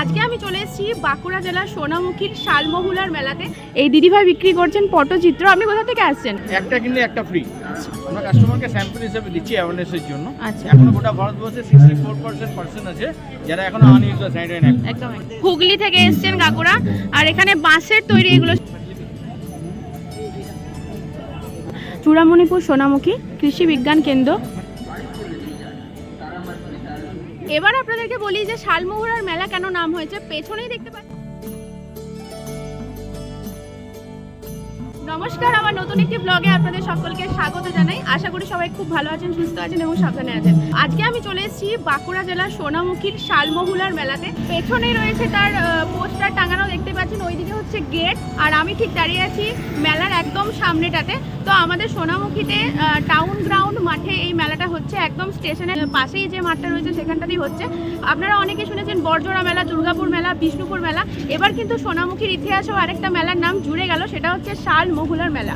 আজকে আমি চলে এসেছি বাঁকুড়া জেলার সোনামুখীর শালমহুলার মেলাতে। এই দিদিভাই বিক্রি করছেন পটচিত্র। আপনি কোথা থেকে আসছেন? একটা কিনলে একটা ফ্রি আমরা কাস্টমারকে স্যাম্পল হিসেবে দিচ্ছি অ্যাওয়ারনেসের জন্য। আচ্ছা। এখনও গোটা ভারতবর্ষে সিক্সটি ফোর পার্সেন্ট পার্সেন্ট আছে যারা এখনও আনইউজ স্যানিটারি একদম। হুগলি থেকে এসেছেন কাকুরা। আর এখানে বাঁশের তৈরি এগুলো। চূড়ামণিপুর সোনামুখী কৃষি বিজ্ঞান কেন্দ্র। এবার আপনাদেরকে বলি যে শালমোহরার মেলা কেন নাম হয়েছে পেছনেই দেখতে পাচ্ছেন নমস্কার, আমার নতুন একটি ব্লগে আপনাদের সকলকে স্বাগত জানাই। আশা করি সবাই খুব ভালো আছেন, সুস্থ আছেন এবং সাবধানে আছেন। আজকে আমি চলে এসেছি বাঁকুড়া জেলার সোনামুখীর শালমহুলার মেলাতে। পেছনেই রয়েছে তার পোস্টার টাঙানো, দেখতে পাচ্ছেন, ওইদিকে হচ্ছে গেট। আর আমি ঠিক দাঁড়িয়ে আছি মেলার একদম সামনেটাতে। তো আমাদের সোনামুখীতে টাউন গ্রাউন্ড মাঠে এই মেলাটা হচ্ছে, একদম স্টেশনের পাশেই যে মাঠটা রয়েছে, সেখানটাতেই হচ্ছে। আপনারা অনেকে শুনেছেন, বড়জোড়া মেলা, দুর্গাপুর মেলা, বিষ্ণুপুর মেলা। এবার কিন্তু সোনামুখীর ইতিহাসেও আরেকটা মেলার নাম জুড়ে গেল, সেটা হচ্ছে শাল মহুলার মেলা।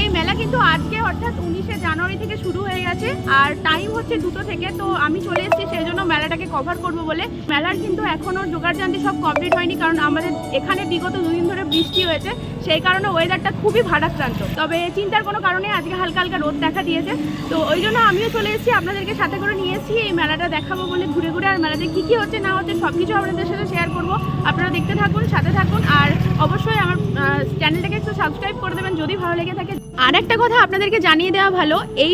এই মেলা কিন্তু আজকে অর্থাৎ উনিশে জানুয়ারি থেকে শুরু হয়ে গেছে, আর টাইম হচ্ছে দুটো থেকে, তো আমি চলে এসেছি, সেই জন্য মেলাটাকে কভার করব বলে। মেলার কিন্তু এখনও জোগাড় জানতে সব কমপ্লিট হয়নি, কারণ আমাদের এখানে বিগত দুদিন ধরে বৃষ্টি হয়েছে। সেই কারণে ওয়েদারটা খুবই ভারাক্রান্ত। তবে চিন্তার কোনো কারণে আজকে হালকা হালকা রোদ দেখা দিয়েছে। তো ওই জন্য আমিও চলে এসেছি, আপনাদেরকে সাথে করে নিয়ে এসেছি। এই মেলাটা দেখাবো বলে ঘুরে ঘুরে আর মেলাতে কী কী হচ্ছে, না হচ্ছে সব কিছু আপনাদের সাথে শেয়ার করব। আপনারা দেখতে থাকুন, সাথে থাকুন। আর অবশ্যই আমার চ্যানেলটাকে একটু সাবস্ক্রাইব করে দেবেন যদি ভালো লেগে থাকে। আর একটা কথা আপনাদেরকে জানিয়ে দেওয়া ভালো, এই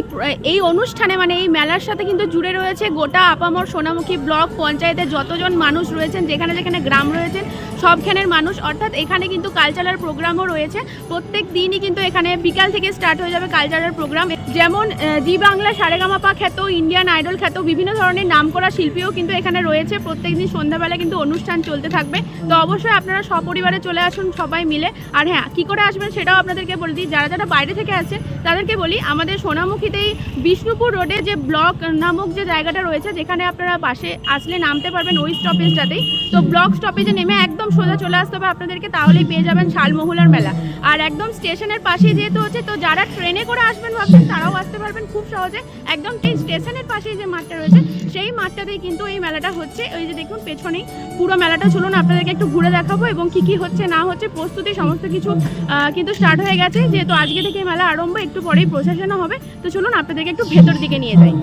এই অনুষ্ঠানে মানে এই মেলার সাথে কিন্তু জুড়ে রয়েছে গোটা আপামর সোনামুখী ব্লক, পঞ্চায়েতের যতজন মানুষ রয়েছেন, যেখানে যেখানে গ্রাম রয়েছেন সবখানের মানুষ, অর্থাৎ এখানে কিন্তু কালচারাল প্রোগ্রামও রয়েছে। প্রত্যেক দিনই কিন্তু এখানে বিকাল থেকে স্টার্ট হয়ে যাবে কালচারাল প্রোগ্রাম যেমন জি বাংলা, সারেগামাপা খ্যাত ইন্ডিয়ান আইডল খ্যাত, বিভিন্ন ধরনের নামকরা শিল্পীও কিন্তু এখানে রয়েছে। প্রত্যেক দিন সন্ধ্যাবেলা কিন্তু অনুষ্ঠান চলতে থাকবে। তো অবশ্যই আপনারা সপরিবারে চলে আসুন সবাই মিলে। আর হ্যাঁ কী করে আসবেন সেটাও আপনাদেরকে বলে দিই। যারা যারা বাইরে থেকে আসছেন তাদেরকে বলি, আমাদের সোনামুখীতেই বিষ্ণুপুর রোডে যে ব্লক নামক যে জায়গাটা রয়েছে, যেখানে আপনারা পাশে আসলে নামতে পারবেন ওই স্টপেজটাতেই তো ব্লক স্টপেজে নেমে একদম সোজা চলে আসতে হবে আপনাদেরকে, তাহলেই পেয়ে যাবেন শালমহুলার মেলা। আর একদম স্টেশনের পাশে যেহেতু হচ্ছে, তো যারা ট্রেনে করে আসবেন ভাবছেন, তারাও আসতে পারবেন খুব সহজে। একদম ঠিক স্টেশনের পাশেই যে মাঠটা রয়েছে, সেই মাঠটাতেই কিন্তু এই মেলাটা হচ্ছে। ওই যে দেখুন, পেছনেই পুরো মেলাটা চলুন, আপনাদেরকে একটু ঘুরে দেখাবো এবং কি কি হচ্ছে, না হচ্ছে, প্রস্তুতি, সমস্ত কিছু কিন্তু স্টার্ট হয়ে গেছে। যেহেতু আজকে থেকে মেলা আরম্ভ, একটু পরেই প্রশাসনও হবে। তো চলুন, আপনাদেরকে একটু ভেতর দিকে নিয়ে যাই।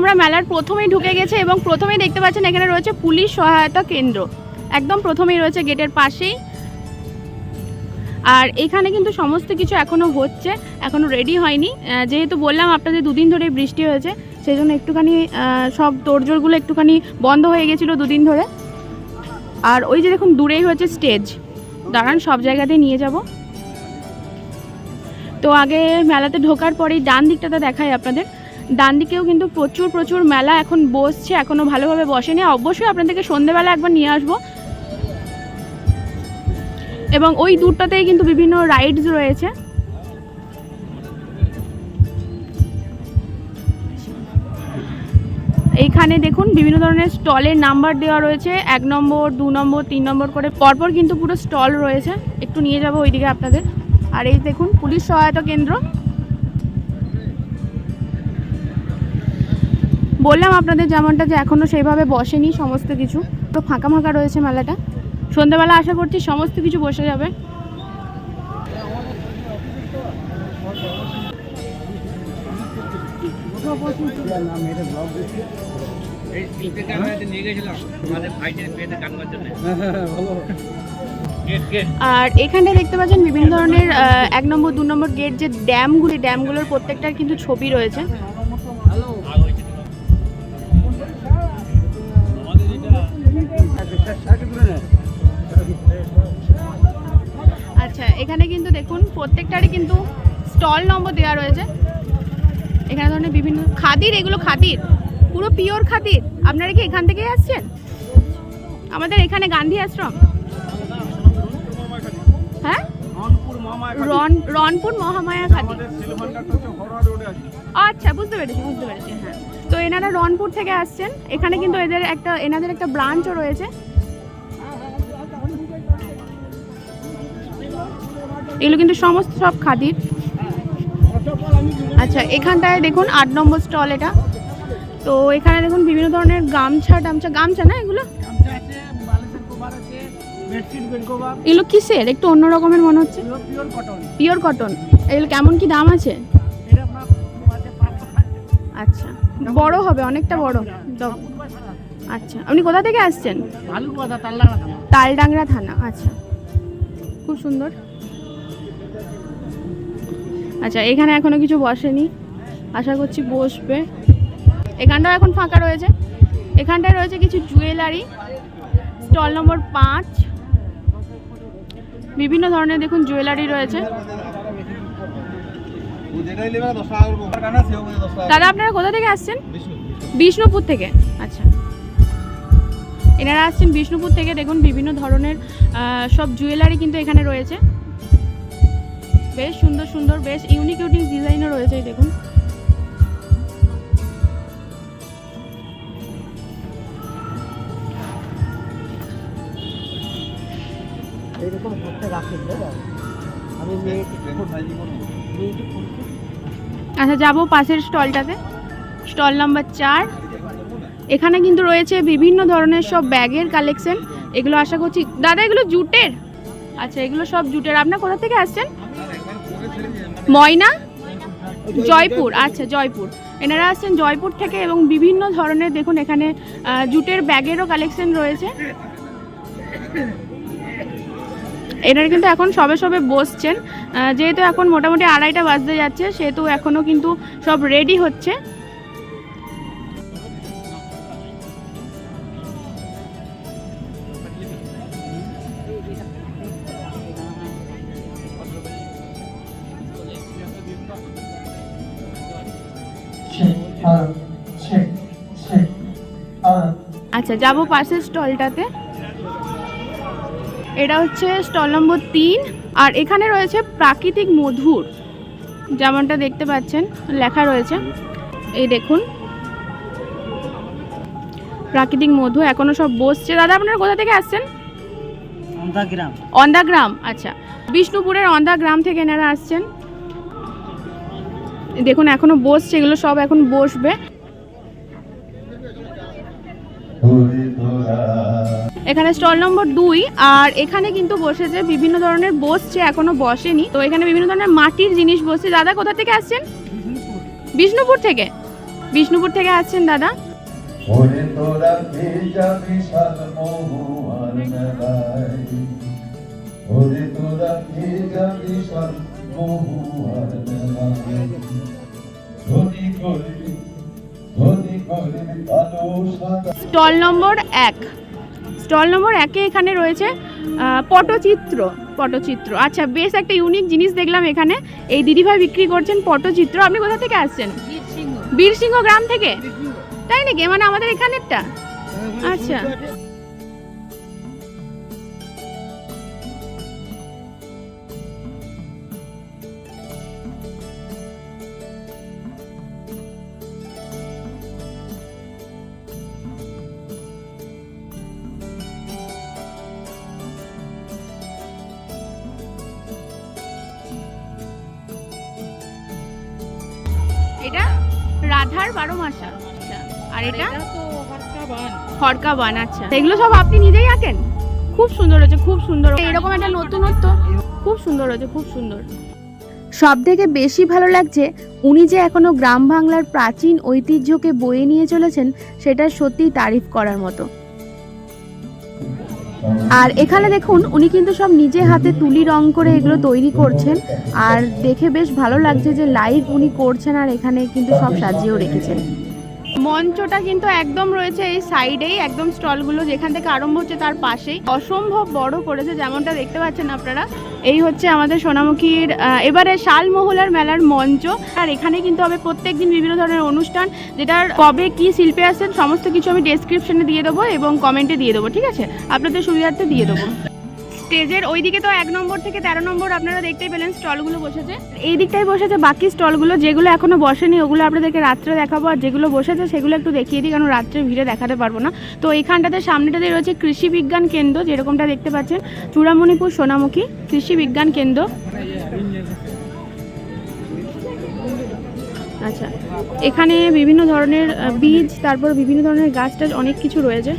আমরা মেলার প্রথমেই ঢুকে গেছে এবং প্রথমেই দেখতে পাচ্ছেন এখানে রয়েছে পুলিশ সহায়তা কেন্দ্র। একদম প্রথমেই রয়েছে গেটের পাশেই। আর এখানে কিন্তু সমস্ত কিছু এখনও হচ্ছে, এখনও রেডি হয়নি। যেহেতু বললাম আপনাদের দুদিন ধরে বৃষ্টি হয়েছে সেই জন্য একটুখানি সব তোড়জোড়গুলো একটুখানি বন্ধ হয়ে গেছিল দুদিন ধরে। আর ওই যে দেখুন, দূরেই হচ্ছে স্টেজ দাঁড়ান, সব জায়গাতেই নিয়ে যাব। তো আগে মেলাতে ঢোকার পরেই ডান দিকটাতে দেখাই আপনাদের। ডান দিকেও কিন্তু প্রচুর প্রচুর মেলা এখন বসছে, এখনও ভালোভাবে বসেনি। অবশ্যই আপনাদেরকে সন্ধেবেলা একবার নিয়ে আসব। এবং ওই দূরটাতেই কিন্তু বিভিন্ন রাইডস রয়েছে। এইখানে দেখুন, বিভিন্ন ধরনের স্টলের নাম্বার দেওয়া রয়েছে। এক নম্বর, দু নম্বর, তিন নম্বর করে পরপর কিন্তু পুরো স্টল রয়েছে। একটু নিয়ে যাব ওইদিকে আপনাদের। আর এই দেখুন, পুলিশ সহায়তা কেন্দ্র। বললাম আপনাদের যেমনটা যে এখনও সেইভাবে বসেনি সমস্ত কিছু। তো ফাঁকা ফাঁকা রয়েছে মেলাটা। সন্ধ্যাবেলা আশা করছি সমস্ত কিছু বসে যাবে। আর এখানে দেখতে পাচ্ছেন বিভিন্ন ধরনের এক নম্বর, দু নম্বর গেট যে ড্যামগুলি ড্যামগুলোর প্রত্যেকটার কিন্তু ছবি রয়েছে। প্রত্যেকটারই কিন্তু স্টল নম্বর দেওয়া রয়েছে। এখানে ধরনের বিভিন্ন খাদির, এগুলো খাদির, পুরো পিওর খাদির। আপনারা কি এখান থেকেই আসছেন? আমাদের এখানে গান্ধী আশ্রম। হ্যাঁ? রনপুর রন, রনপুর মহামায়া খাদি আচ্ছা বুঝতে পেরেছি বুঝতে পেরেছি হ্যাঁ। তো এনারা রনপুর থেকে আসছেন। এখানে কিন্তু এদের একটা, এনাদের একটা ব্রাঞ্চও রয়েছে। এগুলো কিন্তু সমস্ত সব খাদির। আচ্ছা এখানটায় দেখুন আট নম্বর স্টল এটা। তো এখানে দেখুন বিভিন্ন ধরনের গামছা টামছা গামছা না এগুলো? এগুলো কিসের? একটু অন্য রকমের মনে হচ্ছে। পিওর কটন এগুলো কেমন কি দাম আছে? আচ্ছা বড় হবে অনেকটা বড়। আচ্ছা আপনি কোথা থেকে আসছেন? তালডাংরা থানা আচ্ছা। খুব সুন্দর। আচ্ছা এখানে এখনও কিছু বসেনি। আশা করছি বসবে। এখানটাও এখন ফাঁকা রয়েছে। এখানটায় রয়েছে কিছু জুয়েলারি, স্টল নম্বর পাঁচ। বিভিন্ন ধরনের দেখুন জুয়েলারি রয়েছে। দাদা, আপনারা কোথা থেকে আসছেন? বিষ্ণুপুর থেকে। আচ্ছা। এনারা আসছেন বিষ্ণুপুর থেকে। দেখুন, বিভিন্ন ধরনের সব জুয়েলারি কিন্তু এখানে রয়েছে। বেশ সুন্দর সুন্দর বেশ ইউনিক ইউনিক ডিজাইনও রয়েছে এই দেখুন। রাখেন আমি আচ্ছা যাব পাশের স্টলটাতে। স্টল নাম্বার চার। এখানে কিন্তু রয়েছে বিভিন্ন ধরনের সব ব্যাগের কালেকশন এগুলো আশা করছি দাদা এগুলো জুটের? আচ্ছা এগুলো সব জুটের। আপনার কোথা থেকে আসছেন? ময়না? জয়পুর আচ্ছা জয়পুর। এনারা আসছেন জয়পুর থেকে এবং বিভিন্ন ধরনের, দেখুন, এখানে জুটের ব্যাগেরও কালেকশন রয়েছে। এনারা কিন্তু এখন সবে সবে বসছেন। যেহেতু এখন মোটামুটি আড়াইটা বাজতে যাচ্ছে, সেহেতু এখনও কিন্তু সব রেডি হচ্ছে। আচ্ছা যাব পাশের স্টলটাতে। এটা হচ্ছে স্টল নম্বর তিন আর এখানে রয়েছে প্রাকৃতিক মধুর। যেমনটা দেখতে পাচ্ছেন লেখা রয়েছে। এই দেখুন। প্রাকৃতিক মধু এখনও সব বসছে। দাদা আপনারা কোথা থেকে আসছেন? আমদা গ্রাম। গ্রাম আচ্ছা। বিষ্ণুপুরের অন্দা গ্রাম থেকে এনারা আসছেন। দেখুন, এখনও বসছে, এগুলো সব এখন বসবে। এখানে স্টল নম্বর দুই, আর এখানে কিন্তু বসেছে বিভিন্ন ধরনের বসছে এখনও বসেনি। তো এখানে বিভিন্ন ধরনের মাটির জিনিস বসছে। দাদা, কোথা থেকে আসছেন? বিষ্ণুপুর থেকে? বিষ্ণুপুর থেকে আসছেন, দাদা। স্টল নম্বর এক। স্টল নম্বর একে এখানে রয়েছে পটচিত্র পটচিত্র। আচ্ছা বেশ একটা ইউনিক জিনিস দেখলাম এখানে। এই দিদিভাই বিক্রি করছেন পটচিত্র। আপনি কোথা থেকে আসছেন? বীরসিংহ। গ্রাম থেকে? তাই নাকি? মানে আমাদের এখানেরটা? আচ্ছা। এটা রাধার বারো মাসা। আচ্ছা। আর এটা? খড়কা বান। আচ্ছা। এগুলো সব আপনি নিজেই আঁকেন? খুব সুন্দর হয়েছে খুব সুন্দর। এরকম একটা নতুনত্ব খুব সুন্দর হয়েছে খুব সুন্দর। সব থেকে বেশি ভালো লাগছে উনি যে এখনও গ্রাম বাংলার প্রাচীন ঐতিহ্যকে বয়ে নিয়ে চলেছেন সেটা সত্যি তারিফ করার মতো। আর এখানে দেখুন, উনি কিন্তু সব নিজে হাতে তুলি রং করে এগুলো তৈরি করছেন। আর দেখে বেশ ভালো লাগছে যে লাইভ উনি করছেন আর এখানে কিন্তু সব সাজিয়েও রেখেছেন। মঞ্চটা কিন্তু একদম রয়েছে এই সাইডেই, একদম স্টলগুলো যেখান থেকে আরম্ভ হচ্ছে তার পাশেই। অসম্ভব বড় করেছে যেমনটা দেখতে পাচ্ছেন আপনারা। এই হচ্ছে আমাদের সোনামুখীর এবারে শালমহলার মেলার মঞ্চ। আর এখানে কিন্তু হবে প্রত্যেক দিন বিভিন্ন ধরনের অনুষ্ঠান, যেটার কবে কি শিল্পে আসছেন, সমস্ত কিছু আমি ডেসক্রিপশনে দিয়ে দেবো এবং কমেন্টে দিয়ে দেবো, ঠিক আছে? আপনাদের সুবিধার্থে দিয়ে দেবো। স্টেজের ওই দিকে তো এক নম্বর থেকে তেরো নম্বর আপনারা দেখতেই পেলেন স্টলগুলো বসেছে। এই দিকটাই বসেছে বাকি স্টলগুলো, যেগুলো এখনও বসেনি, ওগুলো আপনাদেরকে রাত্রে দেখাবো। আর যেগুলো বসেছে, সেগুলো একটু দেখিয়ে দিই, কারণ রাত্রে ভিড়ে দেখাতে পারব না। তো এখানটাতে সামনেটাতে রয়েছে কৃষি বিজ্ঞান কেন্দ্র, যেরকমটা দেখতে পাচ্ছেন। চূড়ামণিপুর সোনামুখী কৃষি বিজ্ঞান কেন্দ্র। আচ্ছা এখানে বিভিন্ন ধরনের বীজ, তারপর বিভিন্ন ধরনের গাছ টাছ অনেক কিছু রয়েছে।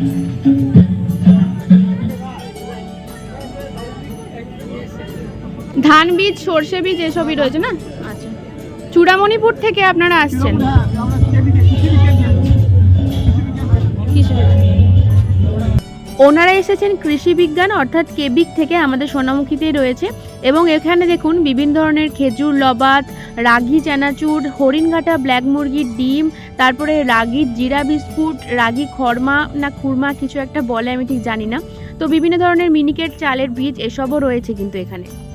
ধান বীজ সর্ষে বীজ এসবই রয়েছে না? আচ্ছা চূড়ামণিপুর থেকে আপনারা আসছেন। ওনারা এসেছেন কৃষি বিজ্ঞান, অর্থাৎ কেবিক থেকে আমাদের সোনামুখীতেই রয়েছে। এবং এখানে দেখুন, বিভিন্ন ধরনের খেজুর, লবাত, রাগি চানাচুর, হরিণঘাটা ব্ল্যাক মুরগির ডিম, তারপরে রাগির জিরা বিস্কুট, রাগি খরমা, না খুরমা, কিছু একটা বলে, আমি ঠিক জানি না। তো বিভিন্ন ধরনের মিনিকেট, চালের বীজ, এসবও রয়েছে কিন্তু এখানে।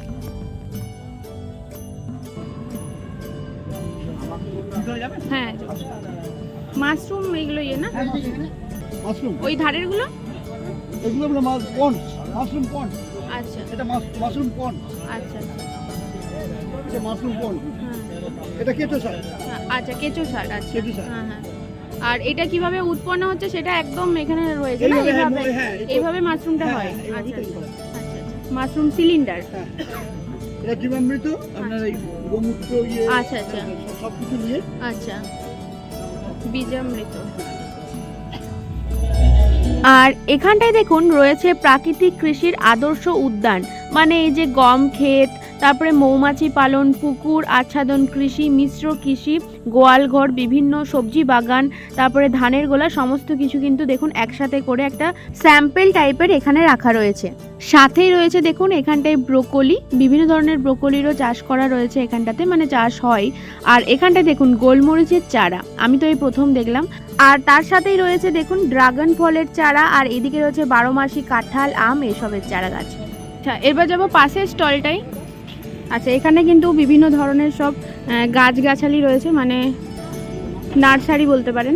এগুলো ইয়ে না? মাশরুম। ওই ধারেরগুলো? এগুলো হলো মাছ মাশরুম আচ্ছা। এটা মাশরুম আচ্ছা আচ্ছা। এটা মাশরুম হ্যাঁ। এটা সার। হ্যাঁ, আচ্ছা কেঁচো সার আচ্ছা। কেঁচো সার। হ্যাঁ হ্যাঁ। আর এটা কীভাবে উৎপন্ন হচ্ছে সেটা একদম এখানে রয়েছে না? এইভাবে, এইভাবে হ্যাঁ, মাশরুমটা হ্যাঁ, হয়। আচ্ছা আচ্ছা আচ্ছা। Mushroom cylinder. এটা জীবামৃত আপনার এই গোমূত্র ইয়ে আচ্ছা, আচ্ছা। সব কিছু নিয়ে। আচ্ছা। বীজামৃত। আর এখানটায় দেখুন রয়েছে প্রাকৃতিক কৃষির আদর্শ উদ্যান। মানে এই যে গম ক্ষেত তারপরে মৌমাছি পালন, পুকুর আচ্ছাদন, কৃষি, মিশ্র কৃষি গোয়ালঘর বিভিন্ন সবজি বাগান, তারপরে ধানের গোলা, সমস্ত কিছু কিন্তু দেখুন একসাথে করে একটা স্যাম্পেল টাইপের এখানে রাখা রয়েছে। সাথেই রয়েছে দেখুন এখানটায় ব্রোকলি, বিভিন্ন ধরনের ব্রোকলিরও চাষ করা রয়েছে এখানটাতে মানে চাষ হয়। আর এখানটায় দেখুন গোলমরিচের চারা, আমি তো এই প্রথম দেখলাম। আর তার সাথেই রয়েছে দেখুন ড্রাগন ফলের চারা, আর এদিকে রয়েছে বারো মাসি কাঁঠাল, আম, এসবের চারা গাছ। আচ্ছা এবার যাব পাশের স্টলটাই আচ্ছা এখানে কিন্তু বিভিন্ন ধরনের সব গাছগাছালি রয়েছে মানে নার্সারি বলতে পারেন।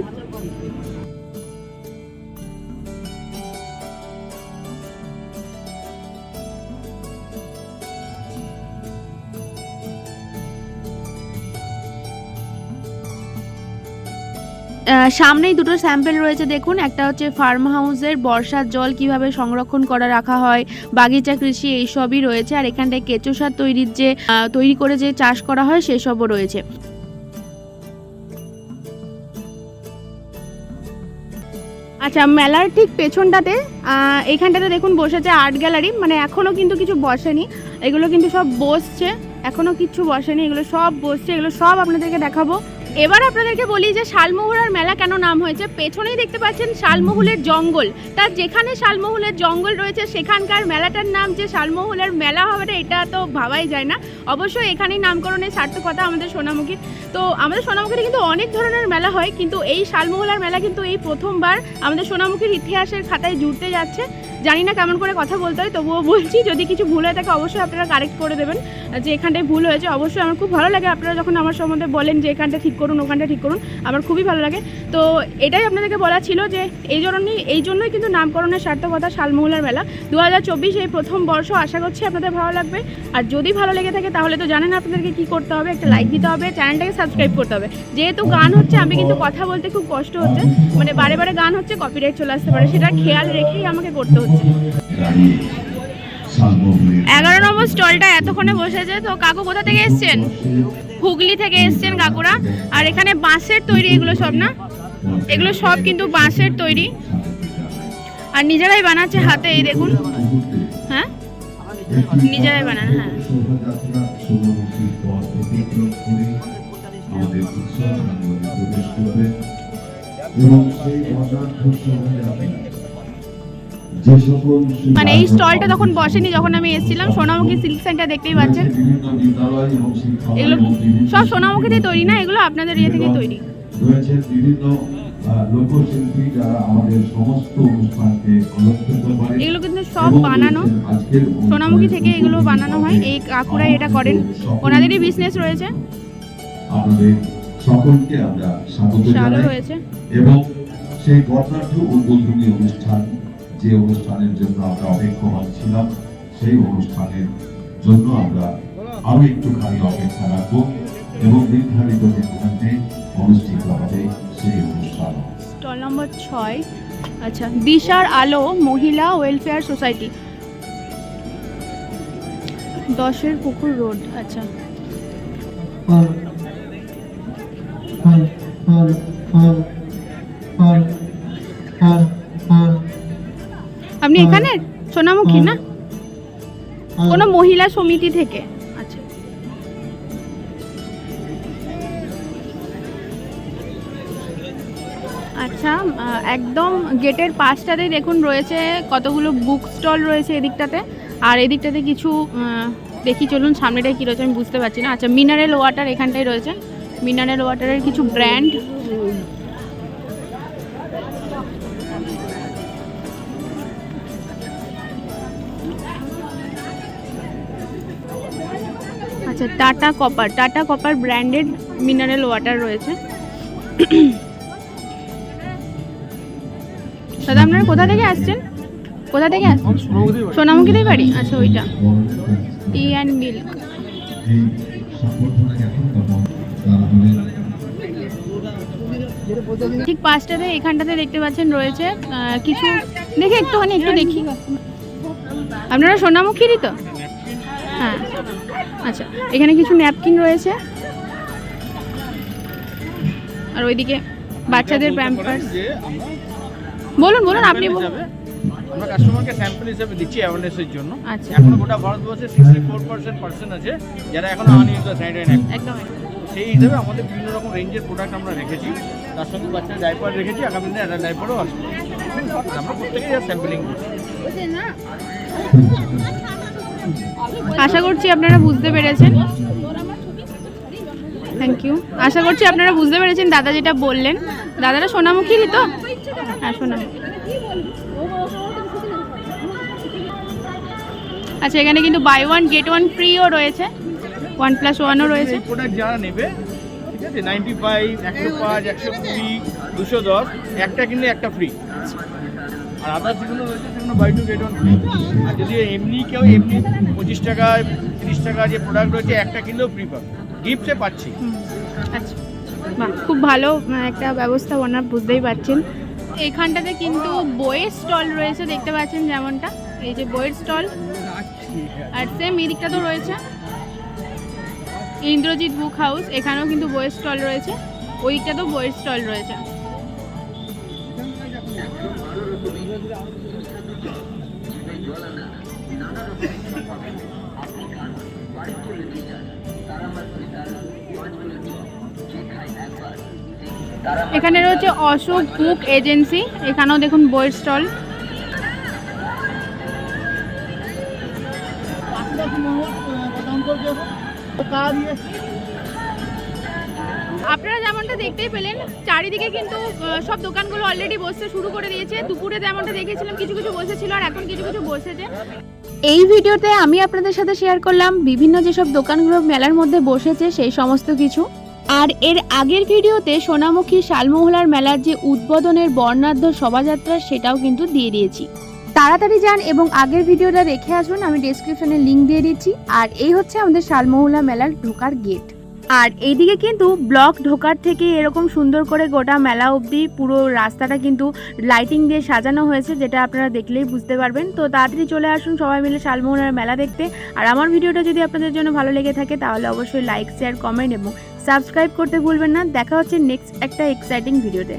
সামনেই দুটো স্যাম্পেল রয়েছে দেখুন। একটা হচ্ছে ফার্ম হাউসের বর্ষার জল কীভাবে সংরক্ষণ করা রাখা হয় বাগিচা কৃষি এইসবই রয়েছে। আর এখানটায় কেঁচো সার তৈরির যে তৈরি করে যে চাষ করা হয় সেসবও রয়েছে। আচ্ছা মেলার ঠিক পেছনটাতে আহ, এইখানটাতে দেখুন বসেছে আর্ট গ্যালারি মানে এখনও কিন্তু কিছু বসেনি। এগুলো কিন্তু সব বসছে এখনও কিছু বসেনি এগুলো সব বসছে এগুলো সব আপনাদেরকে দেখাবো। এবার আপনাদেরকে বলি যে শালমহুলার মেলা কেন নাম হয়েছে? পেছনেই দেখতে পাচ্ছেন শালমহুলের জঙ্গল। তার যেখানে শালমহুলের জঙ্গল রয়েছে, সেখানকার মেলাটার নাম যে শালমহুলের মেলা হবে এটা তো ভাবাই যায় না। অবশ্যই এখানেই নামকরণের সার্থকতা আমাদের সোনামুখীর তো আমাদের সোনামুখীতে কিন্তু অনেক ধরনের মেলা হয়, কিন্তু এই শালমহুলার মেলা কিন্তু এই প্রথমবার আমাদের সোনামুখীর ইতিহাসের খাতায় জুড়তে যাচ্ছে। জানি না কেমন করে কথা বলতে হয়, তবুও বলছি, যদি কিছু ভুল হয়ে থাকে অবশ্যই আপনারা কারেক্ট করে দেবেন। যে এখানটায় ভুল হয়েছে, অবশ্যই আমার খুব ভালো লাগে আপনারা যখন আমার সম্বন্ধে বলেন যে এখানটা ঠিক করুন, ওখানটা ঠিক করুন, আমার খুবই ভালো লাগে। তো এটাই আপনাদেরকে বলা ছিল যে এই জন্যই এই জন্যই কিন্তু নামকরণের সার্থকতা শালমহুলার মেলা। দু হাজার চব্বিশ এই প্রথম বর্ষ, আশা করছি আপনাদের ভালো লাগবে। আর যদি ভালো লেগে থাকে তাহলে তো জানেন আপনাদেরকে কি করতে হবে, একটা লাইক দিতে হবে, চ্যানেলটাকে সাবস্ক্রাইব করতে হবে। যেহেতু গান হচ্ছে, আমি কিন্তু কথা বলতে খুব কষ্ট হচ্ছে মানে বারে বারে গান হচ্ছে কপিরাইট চলে আসতে পারে সেটা খেয়াল রেখেই আমাকে করতে হচ্ছে। এগারো নম্বর স্টলটা এতক্ষণে বসেছে, তো কাকু কোথা থেকে এসছেন? হুগলি থেকে এসছেন কাকুরা। আর এখানে বাঁশের তৈরি এগুলো সব না? এগুলো সব কিন্তু বাঁশের তৈরি। আর নিজেরাই বানাচ্ছে হাতে, এই দেখুন। হ্যাঁ? নিজেরাই বানান হ্যাঁ। শোভাযাত্রা সোনামুখীর মানে এই স্টলটা তখন বসেনি যখন আমি এসেছিলাম। সোনামুখী সিল্ক সেন্টার দেখতেই পাচ্ছেন। এগুলো সব সোনামুখীতে তৈরি না? এগুলো আপনাদের ইয়ে থেকে তৈরি। রয়েছে বিভিন্ন লোকশিল্পী যারা আমাদের সমস্ত অনুষ্ঠানকে অলঙ্কৃত করে এগুলো কিন্তু সব বানানো। সোনামুখী থেকে এগুলো বানানো হয়। এই কাকুরাই এটা করেন। ওনাদেরই বিজনেস রয়েছে। আপনাদের সকলকে আমরা স্বাগত জানাই। এবং সেই বর্ণাঢ্য উদ্বোধনী অনুষ্ঠান যে অনুষ্ঠানের জন্য আমরা অপেক্ষমান ছিলাম সেই অনুষ্ঠানের জন্য আমরা আরও একটুখানি অপেক্ষা রাখব এবং নির্ধারিত সিদ্ধান্তে অনুষ্ঠিত হবে সেই অনুষ্ঠান। স্টল নম্বর ছয়। আচ্ছা দিশার আলো মহিলা ওয়েলফেয়ার সোসাইটি। দশের পুকুর রোড আচ্ছা। ফল ফল ফল ফল আপনি এখানে? সোনামুখী না? কোনো মহিলা সমিতি থেকে? আচ্ছা। আচ্ছা একদম গেটের পাশটাতে দেখুন রয়েছে কতগুলো বুক স্টল রয়েছে এদিকটাতে। আর এদিকটাতে কিছু দেখি চলুন সামনেটায় কী রয়েছে আমি বুঝতে পারছি না। আচ্ছা মিনারেল ওয়াটার এখানটায় রয়েছে। মিনারেল ওয়াটারের কিছু ব্র্যান্ড আচ্ছা Tata copper Tata copper branded mineral water রয়েছে। দাদা, আপনারা কোথা থেকে আসছেন? কোথা থেকে আসছেন সোনামুখীতেই বাড়ি? আচ্ছা ওইটা। টি অ্যান্ড মিল্ক ঠিক পাঁচটাতে এখানটাতে দেখতে পাচ্ছেন রয়েছে কিছু, দেখে একটুখানি, একটু দেখি। আপনারা সোনামুখীরই তো? হ্যাঁ। আচ্ছা এখানে কিছু ন্যাপকিন রয়েছে। আর ওইদিকে বাচ্চাদের প্যাম্পার্স বলুন বলুন আপনি আমরা কাস্টমারকে স্যাম্পল হিসেবে দিচ্ছি অ্যাওয়ারনেসের জন্য। আচ্ছা। এখন গোটা ভারতবর্ষে সিক্সটি ফোর পার্সেন্ট পার্সন আছে যারা এখনও স্যানিটারি একদম একদম। সেই হিসেবে আমাদের বিভিন্ন রকম রেঞ্জের প্রোডাক্ট আমরা রেখেছি। তার সঙ্গে বাচ্চার ডাইপার রেখেছি আগামী দিনে একটা ডাইপারও আসবে। আমরা প্রত্যেকেই স্যাম্পলিং করছি। আশা করছি আপনারা বুঝতে পেরেছেন। থ্যাংক ইউ আশা করছি আপনারা বুঝতে পেরেছেন দাদা যেটা বললেন। দাদারা সোনামুখীরই তো? হ্যাঁ সোনামুখী। আচ্ছা এখানে কিন্তু বাই ওয়ান গেট ওয়ান ফ্রিও রয়েছে। ওয়ান প্লাস ওয়ানও রয়েছে। প্রোডাক্ট যারা নেবে ঠিক আছে নাইনটি ফাইভ একশো পাঁচ একশো কুড়ি দুশো দশ একটা কিনলে একটা ফ্রি আর আদার্স যেগুলো রয়েছে, সেগুলো buy two get one free আর যদি এমনি কেউ এমনি পঁচিশ টাকা, তিরিশ টাকা যে প্রোডাক্ট রয়েছে, একটা কিনলেও ফ্রি পাবে। গিফটে পাচ্ছি। আচ্ছা। খুব ভালো একটা ব্যবস্থা ওনার বুঝতেই পারছেন। এখানটাতে কিন্তু বইয়ের স্টল রয়েছে, দেখতে পাচ্ছেন যেমনটা। এই যে বইয়ের স্টল আর সেম এই দিকটা তো রয়েছে। ইন্দ্রজিৎ বুক হাউস এখানেও কিন্তু বইয়ের স্টল রয়েছে। ওই দিকটাতেও বইয়ের স্টল রয়েছে। এখানে রয়েছে অশোক বুক এজেন্সি, এখানেও দেখুন বইয়ের স্টল। আপনারা যেমনটা দেখতেই পেলেন, চারিদিকে কিন্তু সব দোকানগুলো অলরেডি বসতে শুরু করে দিয়েছে। দুপুরে যেমনটা দেখেছিলাম, কিছু কিছু বসেছিল আর এখন কিছু কিছু বসেছে। এই ভিডিওতে আমি আপনাদের সাথে শেয়ার করলাম বিভিন্ন যেসব দোকানগুলো মেলার মধ্যে বসেছে সেই সমস্ত কিছু। আর এর আগের ভিডিওতে সোনামুখী শালমোহলার মেলার যে উদ্বোধনের বর্ণাঢ্য শোভাযাত্রা সেটাও কিন্তু দিয়ে দিয়েছি। তাড়াতাড়ি যান এবং আগের ভিডিওটা দেখে আসুন, আমি ডেসক্রিপশনে লিংক দিয়ে দিচ্ছি। আর এই হচ্ছে আমাদের শালমোহলা মেলার ঢোকার গেট আর এইদিকে কিন্তু ব্লক ঢোকার থেকে এরকম সুন্দর করে গোটা মেলা অবধি পুরো রাস্তাটা কিন্তু লাইটিং দিয়ে সাজানো হয়েছে, যেটা আপনারা দেখলেই বুঝতে পারবেন। তো তাড়াতাড়ি চলে আসুন সবাই মিলে শালমোহনার মেলা দেখতে। আর আমার ভিডিওটা যদি আপনাদের জন্য ভালো লেগে থাকে, তাহলে অবশ্যই লাইক শেয়ার কমেন্ট এবং সাবস্ক্রাইব করতে ভুলবেন না। দেখা হচ্ছে নেক্সট একটা এক্সাইটিং ভিডিওতে